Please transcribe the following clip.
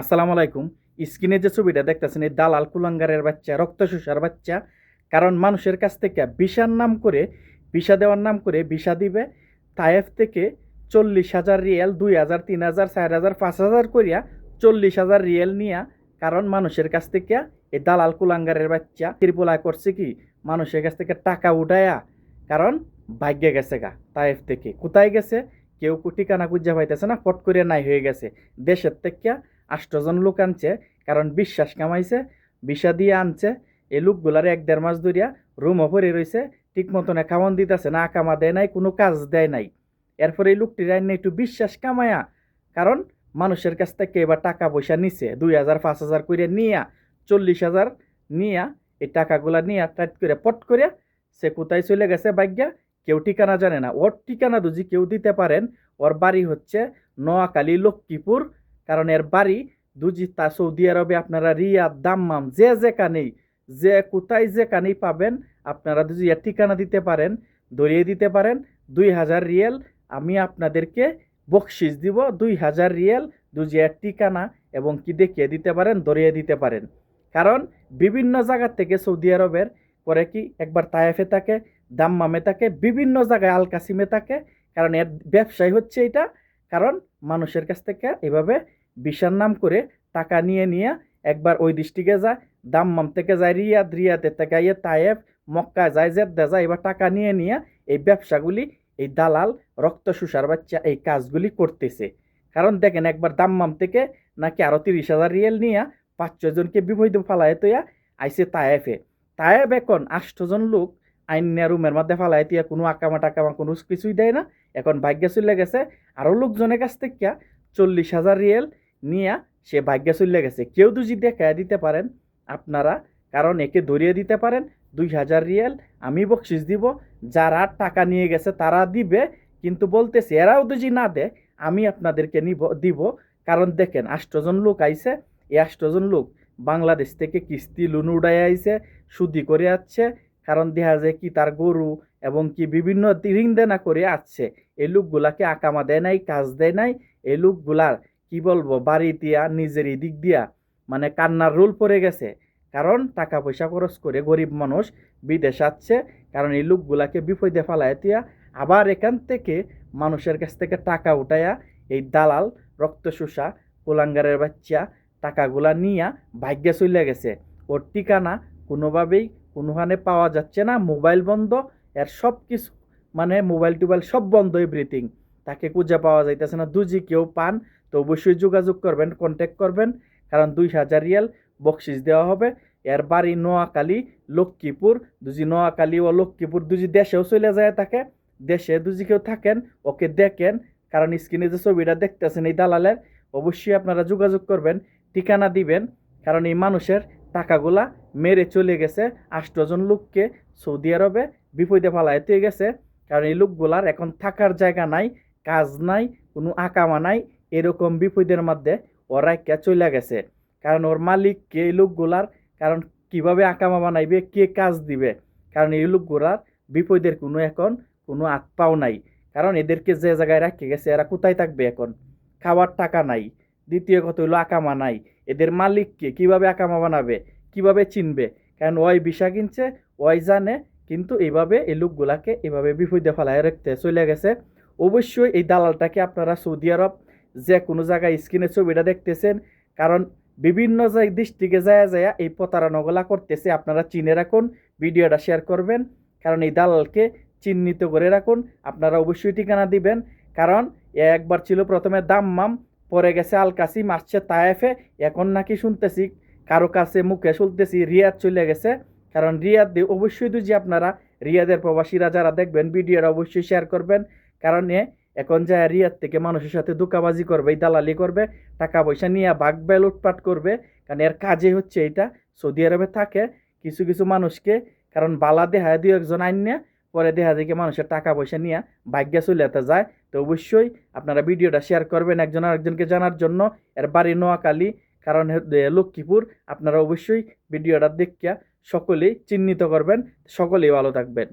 আসসালামু আলাইকুম। স্ক্রিনে যে ছবিটা দেখতেছেন, এই দালাল কুলাঙ্গারের বাচ্চা, রক্ত শোষার বাচ্চা, কারণ মানুষের কাছ থেকে বিষার নাম করে বিষা দেওয়ার নাম করে বিষা দিবে, তায়েফ থেকে চল্লিশ হাজার রিয়েল, দুই হাজার, তিন হাজার, চার হাজার, পাঁচ হাজার করিয়া চল্লিশ হাজার রিয়েল নিয়া, কারণ মানুষের কাছ থেকে এই দালাল কুলাঙ্গারের বাচ্চা ত্রিপুলা করছে কি? মানুষের কাছ থেকে টাকা উঠায়া, কারণ ভাগ্যে গেছে গা, তায়েফ থেকে। কোথায় গেছে? কেউ ঠিকানা খুঁজে পাইতেছে না, ফট করে নাই হয়ে গেছে। দেশের থেকে আষ্টজন লোক আনছে, কারণ বিশ্বাস কামাইছে বিষা দিয়ে আনছে। এই লোকগুলার এক দেড় মাস ধরিয়া রুমও ভরে রয়েছে ঠিক মতন খাওয়ান দিতেছে, না কামা দেয় নাই, কোনো কাজ দেয় নাই। এরপরে এই লোকটির আইন একটু বিশ্বাস কামায়া, কারণ মানুষের কাছ থেকে এবার টাকা পয়সা নিছে, দুই হাজার, পাঁচ হাজার করে নিয়া, চল্লিশ হাজার নিয়া, এই টাকাগুলা নিয়া টাইট করে পট করে সে কোথায় চলে গেছে ভাগ্যা, কেউ ঠিকানা জানে না। ওর ঠিকানা দুজি কেউ দিতে পারেন। ওর বাড়ি হচ্ছে নোয়াখালী, লক্ষ্মীপুর কারণ এর বাড়ি দুজি তা সৌদি আরবে, আপনারা রিয়াদ, দাম্মাম, যে যেখানেই, যে কোথায় যেখানেই পাবেন, আপনারা এর ঠিকানা দিতে পারেন, ধরিয়ে দিতে পারেন, দুই হাজার রিয়েল, আমি আপনাদেরকে বকশিস দিব, দুই হাজার রিয়েল, দুজি এর ঠিকানা এবং কি দেখিয়ে দিতে পারেন, ধরিয়ে দিতে পারেন। কারণ বিভিন্ন জায়গা থেকে সৌদি আরবের করে কি একবার তায়েফে থাকে, দাম্মামে থাকে, বিভিন্ন জায়গায় আল কাসিমে থাকে, কারণ এর ব্যবসায় হচ্ছে এটা, কারণ মানুষের কাছ থেকে এভাবে বিশার নাম করে টাকা নিয়ে নিয়ে একবার ওই ডিস্ট্রিক্টে যায় দাম্মাম থেকে যায়, রিয়াদ, রিয়াদে থেকে ইয়ে তায়েব মক্কা যায়, জেদ্দা যায়, এবার টাকা নিয়ে নিয়ে এই ব্যবসাগুলি, এই দালাল, রক্ত শুষার বাচ্চা এই কাজগুলি করতেছে। কারণ দেখেন একবার দাম্মাম থেকে নাকি আরও তিরিশ হাজার রিয়েল নিয়ে পাঁচ ছজনকে বিভৈদ ফালায় তোয়া আইসে তায়েফে। তায়েব এখন আষ্টজন লোক আইন রুমের মধ্যে ফালায় তিয়া, কোনো আকামা টাকামা, কোনো কিছুই দেয় না। এখন ভাগ্য চলে গেছে আরও লোকজনের কাছ থেকে চল্লিশ হাজার রিয়েল নিয়ে সে ভাগ্য চলে গেছে। কেউ যদি দেখায় দিতে পারেন, আপনারা কারণ একে ধরিয়ে দিতে পারেন, দুই হাজার রিয়েল আমি বকশিস দিব, যারা টাকা নিয়ে গেছে তারা দিবে, কিন্তু বলতেছে, এরাও যদি না দেয়, আমি আপনাদেরকে নিব, দিব। কারণ দেখেন, আষ্টজন লোক আইছে, এই আষ্টজন লোক বাংলাদেশ থেকে কিস্তি লুন উড়াই আইছে, সুদি করে আসছে কারণ দেখা যায় কি তার গরু এবং কি বিভিন্ন ঋণ দেনা করে আসছে এই লোকগুলাকে আকামা দেয় নাই, কাজ দেয় নাই, এই লোকগুলার কি বলব, বাড়ি দিয়া নিজের দিক দিয়া মানে কান্নার রোল পড়ে গেছে। কারণ টাকা পয়সা খরচ করে গরিব মানুষ বিদেশ আসছে, কারণ এই লোকগুলাকে বিপদে ফালায় দিয়া আবার এখান থেকে মানুষের কাছ থেকে টাকা উঠাইয়া এই দালাল, রক্ত শোষা, কোলাঙ্গারের বাচ্চা টাকাগুলা নিয়া ভাগ্যে চলে গেছে। ওর ঠিকানা কোনোভাবেই কোনোখানে পাওয়া যাচ্ছে না, মোবাইল বন্ধ, এর সব কিছু মানে মোবাইল টোবাইল সব বন্ধ এভরিথিং তাকে খুঁজে পাওয়া যাইতেছে না, দুজি কেউ পান তো অবশ্যই যোগাযোগ করবেন কন্ট্যাক্ট করবেন। কারণ দুই হাজার রিয়াল বকশিস দেওয়া হবে। এর বাড়ি নোয়াখালী, লক্ষ্মীপুর। দুজি নোয়াখালী ও লক্ষ্মীপুর দুজি দেশেও চলে যায় থাকে। দেশে দুজি কেউ থাকেন, ওকে দেখেন। কারণ স্ক্রিনে যে ছবিটা দেখতেছেন এই দালালের, অবশ্যই আপনারা যোগাযোগ করবেন, ঠিকানা দিবেন। কারণ এই মানুষের টাকাগুলা মেরে চলে গেছে। আষ্টজন লোককে সৌদি আরবে বিপদে ফালাইতে গেছে। কারণ এই লোকগুলার এখন থাকার জায়গা নাই, কাজ নাই, কোনো আকামা নাই। এরকম বিপদের মধ্যে ওরা কে চলে গেছে। কারণ ওর মালিককে এই লোকগুলার? কারণ কীভাবে আকামা বানাইবে? কে কাজ দিবে? কারণ এই লোকগুলার বিপদের কোনো এখন কোনো আত্মাও নাই। কারণ এদেরকে যে জায়গায় রাখে গেছে, এরা কোথায় থাকবে এখন? খাওয়ার টাকা নাই। দ্বিতীয় কথা হইল আকামা নাই। এদের মালিককে কীভাবে আকামা বানাবে? কীভাবে চিনবে? কারণ ওই বিষা কিনছে, ওই জানে, কিন্তু এইভাবে এই লোকগুলাকে এভাবে বিপদে ফেলায় রাখতে চলে গেছে। অবশ্যই এই দালালটাকে আপনারা সৌদি আরব যে কোনো জায়গায় স্ক্রিনে ছবিটা দেখতেছেন, কারণ বিভিন্ন দৃষ্টিকে যায় যায় এই প্রতারণাগুলা করতেছে, আপনারা চিনে রাখুন, ভিডিওটা শেয়ার করবেন, কারণ এই দালালকে চিহ্নিত করে রাখুন, আপনারা অবশ্যই ঠিকানা দিবেন, কারণ একবার ছিল প্রথমে দাম্মাম, পরে গেছে আল কাসিম আসছে তায়েফে, এখন নাকি শুনতেছি কারও কাছে মুখে শুনতেছি রিয়াদ চলে গেছে, কারণ রিয়াদ দিয়ে অবশ্যই যে আপনারা, রিয়াদের প্রবাসীরা যারা দেখবেন, ভিডিওটা অবশ্যই শেয়ার করবেন, কারণ এ এখন যায় রিয়াদ থেকে মানুষের সাথে দোকাবাজি করবে দালালি করবে টাকা পয়সা নিয়ে বাঘবে, লুটপাট করবে, কারণ এর কাজে হচ্ছে এটা সৌদি আরবে থাকে কিছু কিছু মানুষকে, কারণ বালা দেহায় দু একজন আইন পরে দেখা যায় কি মানুষের টাকা পয়সা নিয়ে ভাগ্য চলেতে যায়। তো অবশ্যই আপনারা ভিডিওটা শেয়ার করবেন একজন আরেকজনকে জানার জন্য। এর বাড়ি নোয়াখালী, কারণ লক্ষ্মীপুর। আপনারা অবশ্যই ভিডিওটা দেখিয়া সকলেই চিহ্নিত করবেন। সকলেই ভালো থাকবেন।